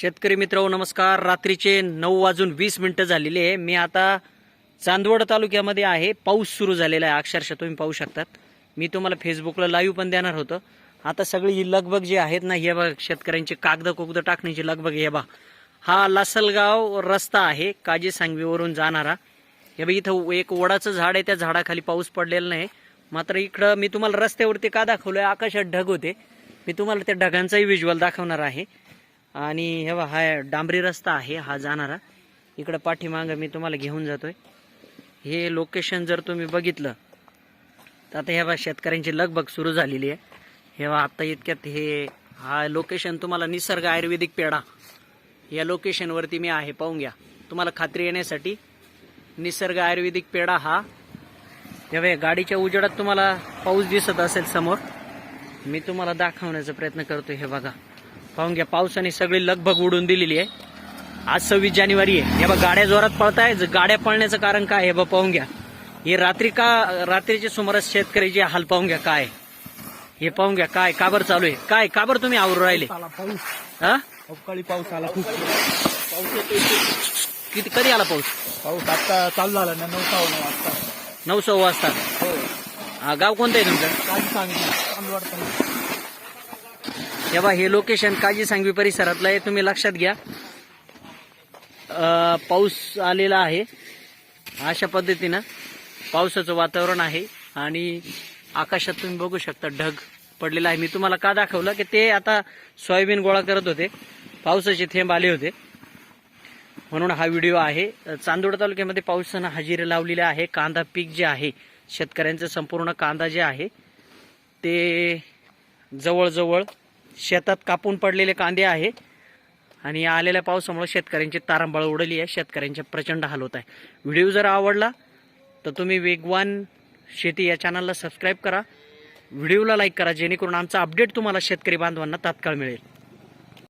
शेतकरी मित्र नमस्कार. रात्रीचे नऊ वाजून वीस मिनिटं झालेली आहे. मी आता चांदवड तालुक्यामध्ये आहे. पाऊस सुरू झालेला आहे. अक्षरशः तुम्ही पाहू शकतात. मी तुम्हाला फेसबुकला लाईव्ह पण देणार होतं. आता सगळी ही लगबग जी आहेत ना हे बघ शेतकऱ्यांची कागद कुगदं टाकण्याची लगबग हे बा हा लासलगाव रस्ता आहे. काजी सांगवीवरून जाणारा. हे बघ इथं एक वडाचं झाड आहे. त्या झाडाखाली पाऊस पडलेला नाही. मात्र इकडं मी तुम्हाला रस्त्यावरती का दाखवलोय? आकाशात ढग होते. मी तुम्हाला त्या ढगांचाही व्हिज्युअल दाखवणार आहे. आणि हे बघा हा डांबरी रस्ता आहे हा जाणारा. इकडं पाठीमागं मी तुम्हाला घेऊन जातोय. हे लोकेशन जर तुम्ही बघितलं तर आता हे बघा शेतकऱ्यांची लगबग सुरू झालेली आहे. हे बघा आता इतक्यात हे हा लोकेशन तुम्हाला निसर्ग आयुर्वेदिक पेढा. या लोकेशनवरती मी आहे पाहून घ्या. तुम्हाला खात्री येण्यासाठी निसर्ग आयुर्वेदिक पेढा हा हे गाडीच्या उजेडात तुम्हाला पाऊस दिसत असेल समोर. मी तुम्हाला दाखवण्याचा प्रयत्न करतो हे बघा. पाहून घ्या पावसाने सगळी लगबग उडून दिलेली आहे. आज सव्वीस जानेवारी आहे. हे बघा गाड्या जोरात पळताय. गाड्या पळण्याचं कारण काय हे बघा पाहून घ्या. हे रात्री का रात्रीच्या सुमारास शेतकऱ्याचे हाल पाहून घ्या काय? हे पाहून घ्या काय? काबर चालू आहे? काय काबर तुम्ही आवरून राहिले? हा? अवकाळी पाऊस आला खूप. किती कधी आला पाऊस? पाऊस आता चालू झाला ना नऊ सहा नऊ वाजता. नऊ सव्वा वाजता. हो. गाव कोणतं आहे तुमचं? सांगितलं हे बा हे लोकेशन काजी सांगवी परिसरातलं आहे तुम्ही लक्षात घ्या. पाऊस आलेला आहे. अशा पद्धतीनं पावसाचं वातावरण आहे आणि आकाशात तुम्ही बघू शकता ढग पडलेला आहे. मी तुम्हाला का दाखवलं? की ते आता सोयाबीन गोळा करत होते. पावसाचे थेंब आले होते. म्हणून हा व्हिडिओ आहे. चांदोड तालुक्यामध्ये पावसानं हजेरी लावलेली आहे. कांदा पीक जे आहे शेतकऱ्यांचं संपूर्ण कांदा जे आहे ते जवळजवळ शेतात कापून पडलेले कांदे आहे. आणि या आलेल्या पावसामुळे शेतकऱ्यांची तारांबळ उडली आहे. शेतकऱ्यांचे प्रचंड हाल होत आहे. व्हिडिओ जर आवडला तर तुम्ही वेगवान शेती या चॅनलला सबस्क्राईब करा. व्हिडिओला लाईक करा जेणेकरून आमचा अपडेट तुम्हाला शेतकरी बांधवांना तात्काळ मिळेल.